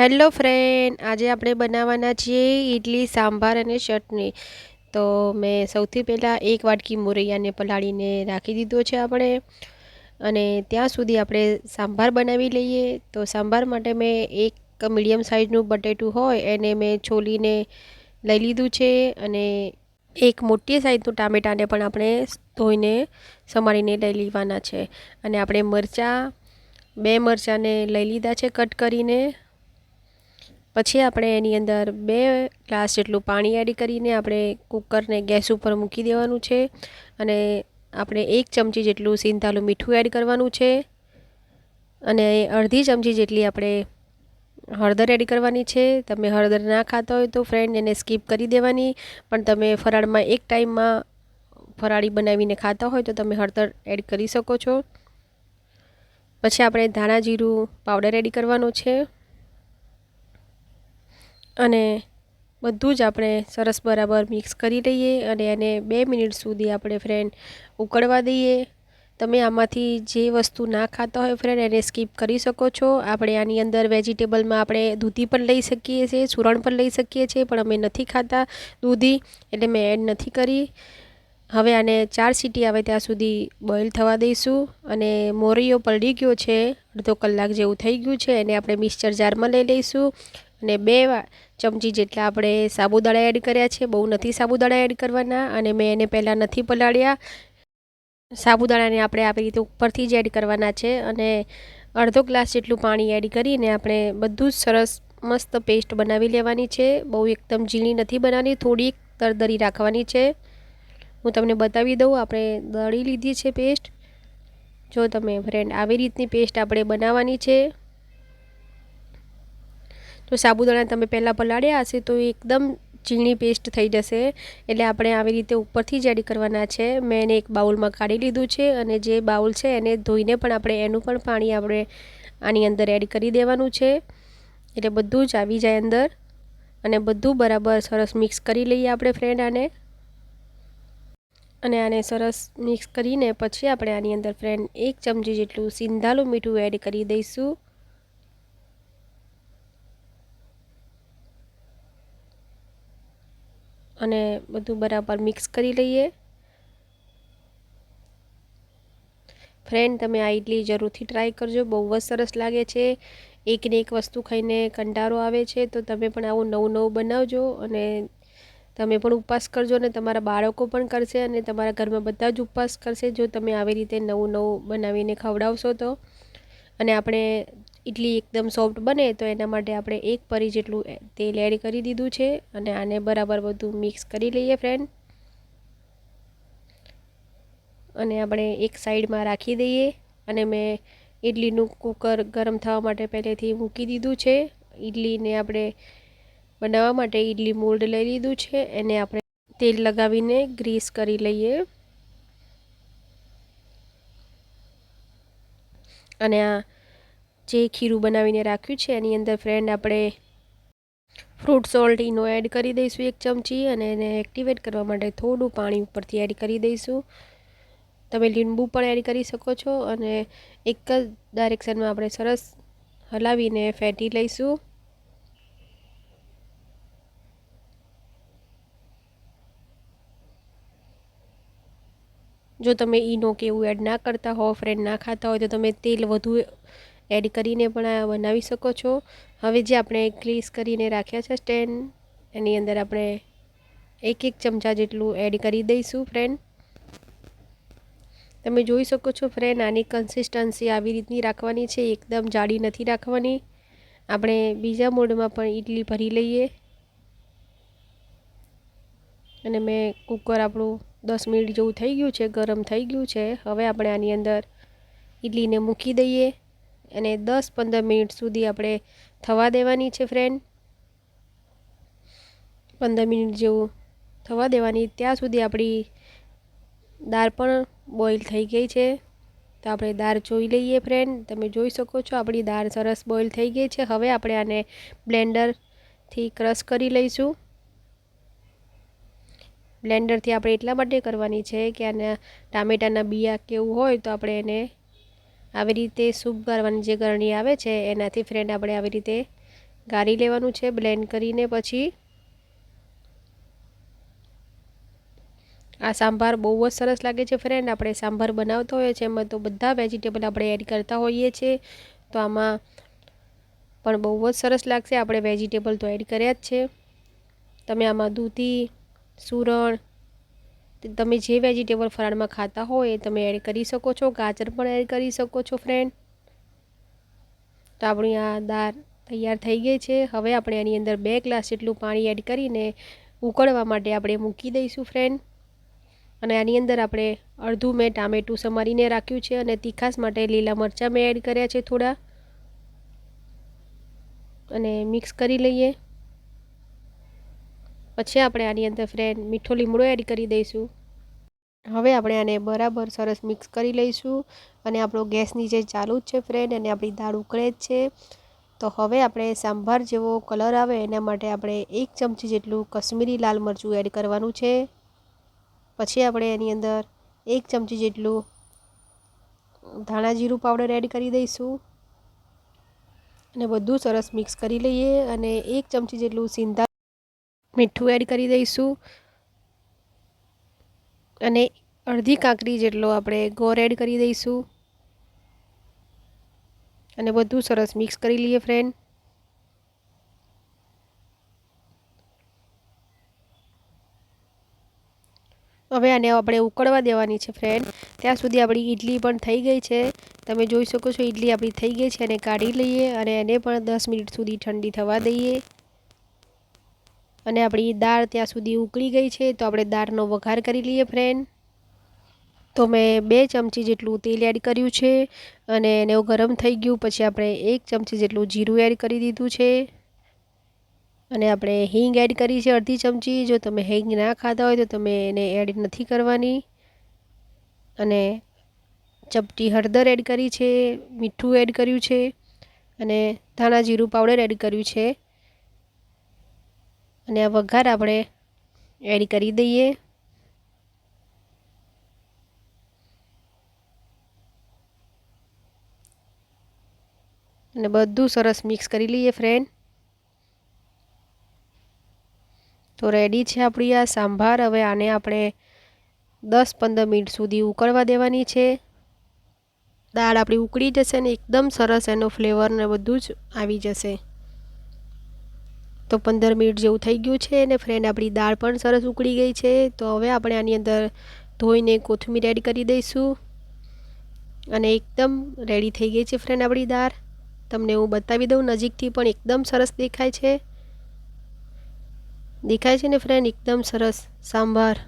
Hello friend, આજે આપણે બનાવવાના છીએ ઇડલી સાંભાર અને ચટણી. તો મેં સૌથી પહેલાં એક વાટકી મોરૈયાને પલાળીને રાખી દીધો છે આપણે. અને ત્યાં સુધી આપણે સાંભાર બનાવી લઈએ. તો સાંભાર માટે મેં એક મીડિયમ સાઇઝનું બટેટું હોય એને મેં છોલીને લઈ લીધું છે. અને એક મોટી સાઇઝનું ટામેટાને પણ આપણે ધોઈને સમારીને લઈ લેવાના છે. અને આપણે મરચાં, બે મરચાંને લઈ લીધા છે કટ કરીને. પછી આપણે એની અંદર બે ગ્લાસ જેટલું પાણી એડ કરીને આપણે કુકરને ગેસ ઉપર મૂકી દેવાનું છે અને આપણે એક ચમચી જેટલું સિંધાલું મીઠું એડ કરવાનું છે અને અડધી ચમચી જેટલી આપણે હળદર એડ કરવાની છે. તમે હળદર ના ખાતા હોય તો ફ્રેન્ડ એને સ્કીપ કરી દેવાની, પણ તમે ફરાળમાં એક ટાઈમમાં ફરાળી બનાવીને ખાતા હોય તો તમે હળદર એડ કરી શકો છો. પછી આપણે ધાણા જીરું પાવડર એડ કરવાનો છે. અને બધું જ આપણે સરસ બરાબર મિક્સ કરી લઈએ અને એને બે મિનિટ સુધી આપણે ફ્રેન્ડ ઉકળવા દઈએ. તમે આમાંથી જે વસ્તુ ના ખાતા હોય ફ્રેન્ડ એને સ્કીપ કરી શકો છો. આપણે આની અંદર વેજીટેબલમાં આપણે દૂધી પણ લઈ શકીએ છીએ સુરણ પણ લઈ શકીએ છીએ, પણ અમે નથી ખાતા દૂધી, એટલે મેં એડ નથી કરી. હવે આને ચાર સીટી આવે ત્યાં સુધી બોઇલ થવા દઈશું અને મોરીઓ પલળી ગયો છે, અડધો કલાક જેવું થઈ ગયું છે, એને આપણે મિક્સચર જારમાં લઈ લઈશું. અને બે ચમચી જેટલા આપણે સાબુદાણા એડ કર્યા છે. બહુ નથી સાબુદાણા એડ કરવાના અને મેં એને પહેલાં નથી પલાળ્યા. સાબુદાણાને આપણે આવી રીતે ઉપરથી જ એડ કરવાના છે અને અડધો ગ્લાસ જેટલું પાણી એડ કરીને આપણે બધું જ સરસ મસ્ત પેસ્ટ બનાવી લેવાની છે. બહુ એકદમ ઝીણી નથી બનાવવાની થોડીક તરદરી રાખવાની છે. હું તમને બતાવી દઉં, આપણે દળી લીધી છે પેસ્ટ. જો તમે ફ્રેન્ડ આવી રીતની પેસ્ટ આપણે બનાવવાની છે. તો સાબુદાણા તમે પહેલાં પલાળ્યા હશે તો એકદમ ચીણી પેસ્ટ થઈ જશે. એટલે આપણે આવી રીતે ઉપરથી જ એડ કરવાના છે. મેં એને એક બાઉલમાં કાઢી લીધું છે અને જે બાઉલ છે એને ધોઈને પણ આપણે એનું પણ પાણી આપણે આની અંદર એડ કરી દેવાનું છે. એટલે બધું જ આવી જાય અંદર. અને બધું બરાબર સરસ મિક્સ કરી લઈએ આપણે ફ્રેન્ડ આને. અને આને સરસ મિક્સ કરીને પછી આપણે આની અંદર ફ્રેન્ડ એક ચમચી જેટલું સિંધાલું મીઠું એડ કરી દઈશું. અને બધું બરાબર મિક્સ કરી લઈએ. ફ્રેન્ડ તમે આ ઇડલી જરૂરથી ટ્રાય કરજો. બહુ જ સરસ લાગે છે. એકને એક વસ્તુ ખાઈને કંટાળો આવે છે. તો તમે પણ આવું નવું નવું બનાવજો અને તમે પણ ઉપવાસ કરજો અને તમારા બાળકો પણ કરશે અને તમારા ઘરમાં બધા જ ઉપવાસ કરશે જો તમે આવી રીતે નવું નવું બનાવીને ખવડાવશો તો. અને આપણે ઇડલી એકદમ સોફ્ટ બને તો એના માટે આપણે એક પરી જેટલું તેલ એડ કરી દીધું છે અને આને બરાબર બધું મિક્સ કરી લઈએ ફ્રેન્ડ અને આપણે એક સાઈડમાં રાખી દઈએ અને મેં ઇડલીનું કુકર ગરમ થવા માટે પહેલેથી મૂકી દીધું છે. ઇડલીને આપણે બનાવવા માટે ઇડલી મોલ્ડ લઈ લીધું છે. એને આપણે તેલ લગાવીને ગ્રીસ કરી લઈએ. અને આ જે ખીરું બનાવીને રાખ્યું છે, એની અંદર ફ્રેન્ડ આપણે ફ્રૂટ સોલ્ટ ઇનો એડ કરી દઈશું એક ચમચી અને એને એક્ટિવેટ કરવા માટે થોડું પાણી ઉપરથી એડ કરી દઈશું. તમે લીંબુ પણ એડ કરી શકો છો અને એક જ ડાયરેક્શનમાં આપણે સરસ હલાવીને ફેટી લઈશું. જો તમે ઈનો કે એવું એડ ના કરતા હો ફ્રેન્ડ ના ખાતા હોય, તો તમે તેલ વધુ એડ કરીને પણ આ બનાવી શકો છો. હવે જે આપણે ગ્રીસ કરીને રાખ્યા છે સ્ટેન્ડ, એની અંદર આપણે એક એક ચમચા જેટલું એડ કરી દઈશું ફ્રેન્ડ તમે જોઈ શકો છો ફ્રેન્ડ આની કન્સિસ્ટન્સી આવી રીતની રાખવાની છે. એકદમ જાડી નથી રાખવાની. આપણે બીજા મોડમાં પણ ઇડલી ભરી લઈએ. અને મેં કુકર આપણું દસ મિનિટ જેવું થઈ ગયું છે, ગરમ થઈ ગયું છે. હવે આપણે આની અંદર ઇડલીને મૂકી દઈએ. અને દસ પંદર મિનિટ સુધી આપણે થવા દેવાની છે ફ્રેન્ડ પંદર મિનિટ જેવું થવા દેવાની. ત્યાં સુધી આપણી દાળ પણ બોઇલ થઈ ગઈ છે. તો આપણે દાળ જોઈ લઈએ ફ્રેન્ડ તમે જોઈ શકો છો આપણી દાળ સરસ બોઇલ થઈ ગઈ છે. હવે આપણે આને બ્લેન્ડરથી ક્રશ કરી લઈશું. બ્લેન્ડરથી આપણે એટલા માટે કરવાની છે કે આના ટામેટાના બિયા કેવું હોય તો આપણે એને આવી રીતે સૂપ ગાળવાની જે ગરણી આવે છે, એનાથી ફ્રેન્ડ આપણે આવી રીતે ગાળી લેવાનું છે બ્લેન્ડ કરીને પછી આ સાંભાર બહુ જ સરસ લાગે છે ફ્રેન્ડ આપણે સાંભાર બનાવતો હોઈએ છીએ, એમાં તો બધા વેજીટેબલ આપણે એડ કરતા હોઈએ છીએ. તો આમાં પણ બહુ જ સરસ લાગશે. આપણે વેજીટેબલ તો એડ કર્યા જ છે. તમે આમાં દૂધી, સુરણ તમે જે વેજીટેબલ ફરાળમાં ખાતા હોય એ તમે એડ કરી શકો છો. ગાજર પણ એડ કરી શકો છો ફ્રેન્ડ તો આપણી આ દાળ તૈયાર થઈ ગઈ છે. હવે આપણે એની અંદર બે ગ્લાસ જેટલું પાણી એડ કરીને ઉકળવા માટે આપણે મૂકી દઈશું ફ્રેન્ડ અને આની અંદર આપણે અડધું મેં ટામેટું સમારીને રાખ્યું છે અને તીખાસ માટે લીલા મરચાં મેં એડ કર્યા છે થોડા. અને મિક્સ કરી લઈએ. પછી આપણે આની અંદર ફ્રેન્ડ મીઠો લીમડો એડ કરી દઈશું. હવે આપણે આને બરાબર સરસ મિક્સ કરી લઈશું અને આપણો ગેસની જે ચાલુ જ છે ફ્રેન્ડ અને આપણી દાળ ઉકળે જ છે. તો હવે આપણે સાંભાર જેવો કલર આવે એના માટે આપણે એક ચમચી જેટલું કશ્મીરી લાલ મરચું એડ કરવાનું છે. પછી આપણે એની અંદર એક ચમચી જેટલું ધાણા જીરું પાવડર એડ કરી દઈશું. અને બધું સરસ મિક્સ કરી લઈએ અને એક ચમચી જેટલું સિંધા મીઠું એડ કરી દઈશું. અને અડધી કાંકરી જેટલો આપણે ગોળ એડ કરી દઈશું. અને બધું સરસ મિક્સ કરી લઈએ ફ્રેન્ડ હવે આને આપણે ઉકળવા દેવાની છે ફ્રેન્ડ ત્યાં સુધી આપણી ઈડલી પણ થઈ ગઈ છે. તમે જોઈ શકો છો ઈડલી આપણી થઈ ગઈ છે અને કાઢી લઈએ અને એને પણ દસ મિનિટ સુધી ઠંડી થવા દઈએ. અને આપણી દાળ ત્યાં સુધી ઉકળી ગઈ છે, તો આપણે દાળનો વઘાર કરી લઈએ ફ્રેન્ડ તો મેં બે ચમચી જેટલું તેલ એડ કર્યું છે અને એને ગરમ થઈ ગયું, પછી આપણે એક ચમચી જેટલું જીરું એડ કરી દીધું છે. અને આપણે હિંગ એડ કરી છે અડધી ચમચી. જો તમે હિંગ ના ખાતા હોય તો તમે એને એડ નથી કરવાની. અને ચપટી હળદર એડ કરી છે, મીઠું એડ કર્યું છે અને ધાણા જીરું પાવડર એડ કર્યું છે. અને આ વઘાર આપણે એડ કરી દઈએ. અને બધું સરસ મિક્સ કરી લઈએ ફ્રેન્ડ તો રેડી છે આપણી આ સાંભાર. હવે આને આપણે દસ પંદર મિનિટ સુધી ઉકળવા દેવાની છે. દાળ આપણી ઉકળી જશે ને એકદમ સરસ એનો ફ્લેવર ને બધું જ આવી જશે. તો પંદર મિનિટ જેવું થઈ ગયું છે ને ફ્રેન્ડ આપણી દાળ પણ સરસ ઉકળી ગઈ છે. તો હવે આપણે આની અંદર ધોઈને કોથમીર એડ કરી દઈશું. અને એકદમ રેડી થઈ ગઈ છે ફ્રેન્ડ આપણી દાળ. તમને હું બતાવી દઉં, નજીકથી પણ એકદમ સરસ દેખાય છે. દેખાય છે ને ફ્રેન્ડ એકદમ સરસ સાંભાર.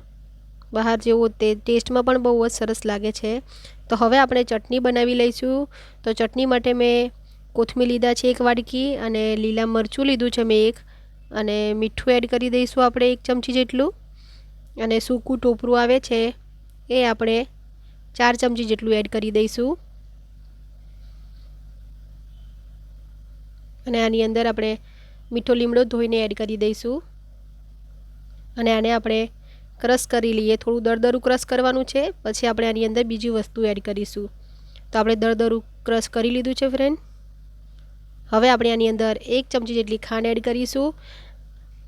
બહાર જેવો તે ટેસ્ટમાં પણ બહુ જ સરસ લાગે છે. તો હવે આપણે ચટણી બનાવી લઈશું. તો ચટણી માટે મેં કોથમીર લીધા છે એક વાડકી અને લીલા મરચું લીધું છે મેં એક. અને મીઠું એડ કરી દઈશું આપણે એક ચમચી જેટલું. અને સૂકું ટોપરું આવે છે, એ આપણે ચાર ચમચી જેટલું એડ કરી દઈશું. અને આની અંદર આપણે મીઠો લીમડો ધોઈને એડ કરી દઈશું. અને આને આપણે ક્રશ કરી લઈએ. થોડું દરદરું ક્રશ કરવાનું છે, પછી આપણે આની અંદર બીજી વસ્તુ એડ કરીશું. તો આપણે દરદરું ક્રશ કરી લીધું છે ફ્રેન્ડ હવે આપણે આની અંદર એક ચમચી જેટલી ખાંડ એડ કરીશું.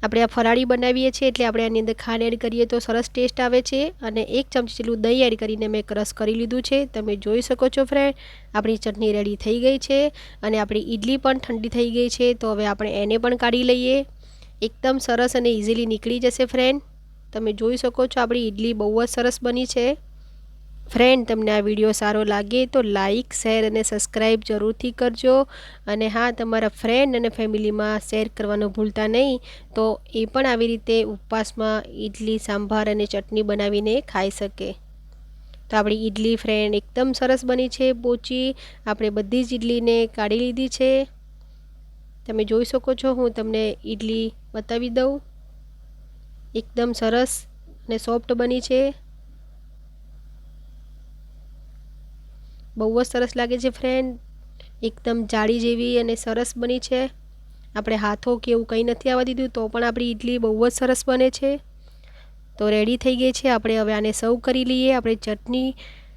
આપણે આ ફરાળી બનાવીએ છીએ એટલે આપણે આની અંદર ખાંડ એડ કરીએ તો સરસ ટેસ્ટ આવે છે અને એક ચમચી જેટલું દહીં એડ કરીને મેં ક્રશ કરી લીધું છે. તમે જોઈ શકો છો ફ્રેન્ડ આપણી ચટણી રેડી થઈ ગઈ છે અને આપણી ઈડલી પણ ઠંડી થઈ ગઈ છે. તો હવે આપણે એને પણ કાઢી લઈએ. એકદમ સરસ અને ઇઝીલી નીકળી જશે ફ્રેન્ડ તમે જોઈ શકો છો આપણી ઈડલી બહુ જ સરસ બની છે. ફ્રેન્ડ, તમને આ વીડિયો સારો લાગે તો લાઇક શેર અને સબસ્ક્રાઈબ જરૂરથી કરજો. અને હા, તમારા ફ્રેન્ડ અને ફેમિલીમાં શેર કરવાનું ભૂલતા નહીં. તો એ પણ આવી રીતે ઉપવાસમાં ઈડલી, સાંભાર અને ચટણી બનાવીને ખાઈ શકે. તો આપણી ઈડલી ફ્રેન્ડ એકદમ સરસ બની છે, પોચી. આપણે બધી જ ઈડલીને કાઢી લીધી છે. તમે જોઈ શકો છો, હું તમને ઈડલી બતાવી દઉં. એકદમ સરસ અને સોફ્ટ બની છે. બહુ જ સરસ લાગે છે ફ્રેન્ડ એકદમ જાળી જેવી અને સરસ બની છે. આપણે હાથો કે એવું કંઈ નથી આવવા દીધું, તો પણ આપણી ઈડલી બહુ જ સરસ બને છે. તો રેડી થઈ ગઈ છે. આપણે હવે આને સર્વ કરી લઈએ. આપણે ચટણી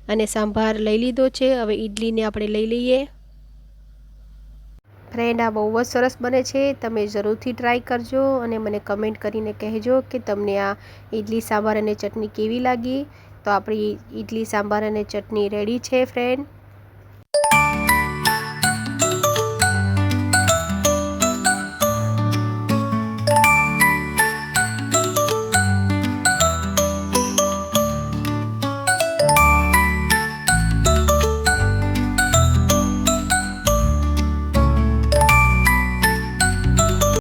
અને સાંભાર લઈ લીધો છે. હવે ઈડલીને આપણે લઈ લઈએ. ફ્રેન્ડ આ બહુ જ સરસ બને છે. તમે જરૂરથી ટ્રાય કરજો અને મને કમેન્ટ કરીને કહેજો કે તમને આ ઇડલી સાંભાર અને ચટણી કેવી લાગી. તો આપણી ઇડલી સાંભાર અને ચટણી રેડી છે ફ્રેન્ડ